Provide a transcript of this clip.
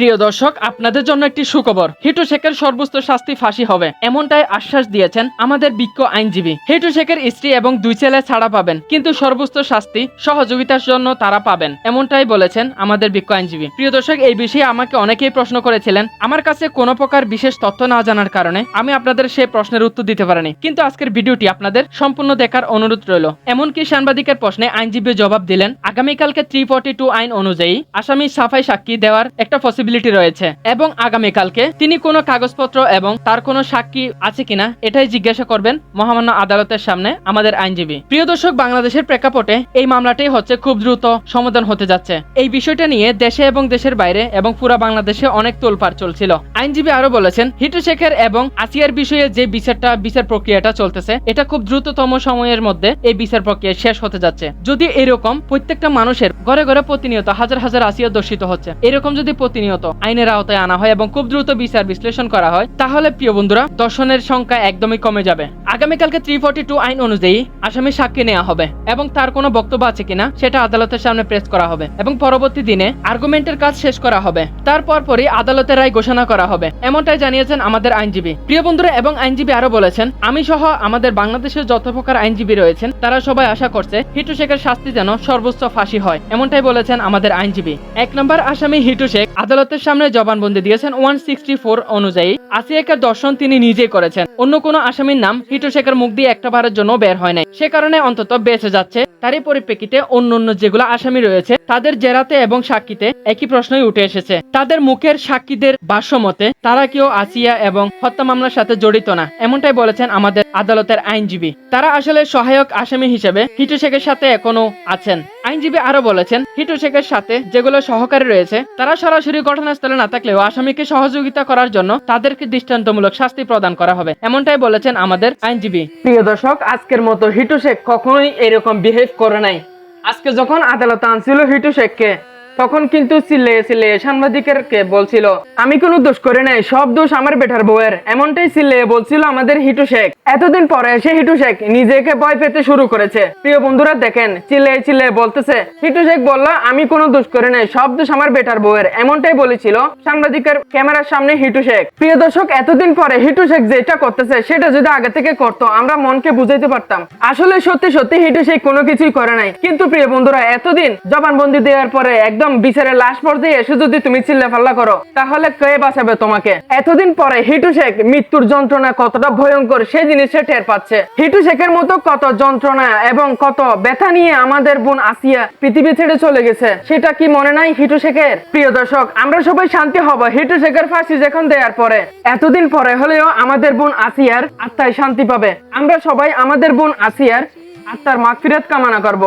প্রিয় দর্শক, আপনাদের জন্য একটি সুখবর। হিটু শেখের সর্বোচ্চ শাস্তি ফাঁসি হবে, এমনটাই আশ্বাস দিয়েছেন আমাদের বিজ্ঞ আইনজীবী। হিটু শেখের স্ত্রী এবং দুই ছেলে ছাড়া পাবেন, কিন্তু সর্বোচ্চ শাস্তি সহযোগিতার জন্য তারা পাবেন, এমনটাই বলেছেন আমাদের বিজ্ঞ আইনজীবী। প্রিয় দর্শক, এই বিষয়ে আমাকে অনেকেই প্রশ্ন করেছিলেন, আমার কাছে কোনো প্রকার বিশেষ তথ্য না জানার কারণে আমি আপনাদের সেই প্রশ্নের উত্তর দিতে পারিনি, কিন্তু আজকের ভিডিওটি আপনাদের সম্পূর্ণ দেখার অনুরোধ রইল। এমনকি সাংবাদিকের প্রশ্নে আইনজীবী জবাব দিলেন, আগামীকালকে থ্রি ফর্টি টু আইন অনুযায়ী আসামি সাফাই সাক্ষী দেওয়ার একটা পসিবিলিটি রয়েছে। এবং আগামীকালকে তিনি কোনো কাগজপত্র এবং তার কোনো সাক্ষী আছে কিনা, এটাই জিজ্ঞাসা করবেন মহামান্য আদালতের সামনে আমাদের আইনজীবী। প্রিয় দর্শক, বাংলাদেশের প্রেক্ষাপটে এই মামলাটি হচ্ছে খুব দ্রুত সমাধান হতে যাচ্ছে। এই বিষয়টা নিয়ে দেশে এবং দেশের বাইরে এবং পুরো বাংলাদেশে অনেক তোলপাড় চলছিল। আইনজীবী আরও বলেছেন হিটু শেখের এবং আসিয়ার বিষয়ে যে বিচারটা, বিচার প্রক্রিয়াটা চলতেছে, এটা খুব দ্রুততম সময়ের মধ্যে এই বিচার প্রক্রিয়া শেষ হতে যাচ্ছে। যদি এরকম প্রত্যেকটা মানুষের ঘরে ঘরে প্রতিনিয়ত হাজার হাজার আসিয়া দর্শিত হচ্ছে, এরকম যদি প্রতিনিয়ত আইনের আওতায় আনা হয় এবং খুব দ্রুত বিচার বিশ্লেষণ করা হয়। তাহলে প্রিয় বন্ধুরা, দর্শনের সংখ্যা একদমই কমে যাবে। আগামীকালকে থ্রি ফর্টি টু আইন অনুযায়ী আসামি সাক্ষী নেওয়া হবে এবং তার কোনো বক্তব্য আছে কিনা সেটা আদালতের সামনে প্রেস করা হবে এবং পরবর্তী দিনে আর্গুমেন্টের কাজ শেষ করা হবে। তারপর পরই আদালতের রায় ঘোষণা করা হবে। এমনটাই জানিয়েছেন আমাদের আইনজীবী। প্রিয় বন্ধুরা, এবং আইনজীবী আরও বলেছেন আমি সহ আমাদের বাংলাদেশের যত প্রকার আইনজীবী রয়েছেন, তারা সবাই আশা করছে হিটু শেখের শাস্তি যেন সর্বোচ্চ ফাঁসি হয়। এমনটাই বলেছেন আমাদের আইনজীবী। এক নম্বর আসামি হিটু শেখ আদালতের সামনে জবানবন্দি দিয়েছেন ওয়ান সিক্সটি ফোর অনুযায়ী। আসিয়াকের দর্শন তিনি নিজেই করেছেন। অন্য কোনো আসামির নাম হিটু শেখের মুখ দিয়ে একটা বারের জন্য বের হয় নাই। সে কারণে অন্তত বেঁচে যাচ্ছে। তারই পরিপ্রেক্ষিতে অন্য অন্য যেগুলো আসামি রয়েছে, তাদের জেরাতে এবং সাক্ষীতে একই প্রশ্নই উঠে এসেছে। তাদের মুখের সাক্ষীদের ভাষ্যমতে, তারা কেউ আসিয়া এবং হত্যা মামলার সাথে জড়িত না, এমনটাই বলেছেন আমাদের আদালতের আইনজীবী। তারা আসলে সহায়ক আসামি হিসেবে হিটু শেখের সাথে এখনও আছেন। আইনজীবী আরও বলেছেন, হিটু শেখের সাথে যেগুলো সহকারী রয়েছে, তারা সরাসরি ঘটনাস্থলে না থাকলেও আসামিকে সহযোগিতা করার জন্য তাদেরকে দৃষ্টান্তমূলক শাস্তি প্রদান করা হবে। এমনটাই বলেছেন আমাদের আইনজীবী। প্রিয় দর্শক, আজকের মতো হিটু শেখ কখনোই এরকম বিহেভ করে নাই। আজকে যখন আদালত আনছিল হিটু শেখকে তখন কিন্তু চিল্লে চিল্লে সাংবাদিকেরকে বলছিল, আমি কোনো দোষ করে নাই, সব দোষ আমার বেটার বউয়ের। এমনটাই চিল্লে বলছিল আমাদের হিটু শেখ। এতদিন পরে এসে হিটু শেখ নিজেকে ভয় পেতে শুরু করেছে। প্রিয় বন্ধুরা, দেখেন চিল্লে চিল্লে বলতেছে, হিটু শেখ বলল, আমি কোনো দোষ করে নাই, সব দোষ আমার বেটার বউয়ের। এমনটাই বলেছিল সাংবাদিকের ক্যামেরার সামনে হিটু শেখ। প্রিয় দর্শক, এতদিন পরে হিটু শেখ যেটা করতেছে, সেটা যদি আগে থেকে করতো, আমরা মনকে বুঝাইতে পারতাম। আসলে সত্যি সত্যি হিটু শেখ কোনো কিছুই করে নাই। কিন্তু প্রিয় বন্ধুরা, এতদিন জবানবন্দি দেওয়ার পরে একদম বিচারের লাশ পর্যায়ে এসে যদি তুমি চিল্লা ফাল্লা করো, তাহলে কে বাঁচাবে তোমাকে? এতদিন পরে হিটু শেখ মৃত্যুর যন্ত্রণা কতটা ভয়ঙ্কর সেই জিনিসে টের পাচ্ছে। হিটু শেখের মতো কত যন্ত্রণা এবং কত ব্যথা নিয়ে আমাদের বোন আসিয়া পৃথিবী ছেড়ে চলে গেছে, সেটা কি মনে নাই হিটু শেখের? প্রিয় দর্শক, আমরা সবাই শান্তি হব হিটু শেখের ফাঁসি যখন দেওয়ার পরে। এতদিন পরে হলেও আমাদের বোন আসিয়ার আত্মায় শান্তি পাবে। আমরা সবাই আমাদের বোন আসিয়ার আত্মার মাগফিরাত কামনা করব।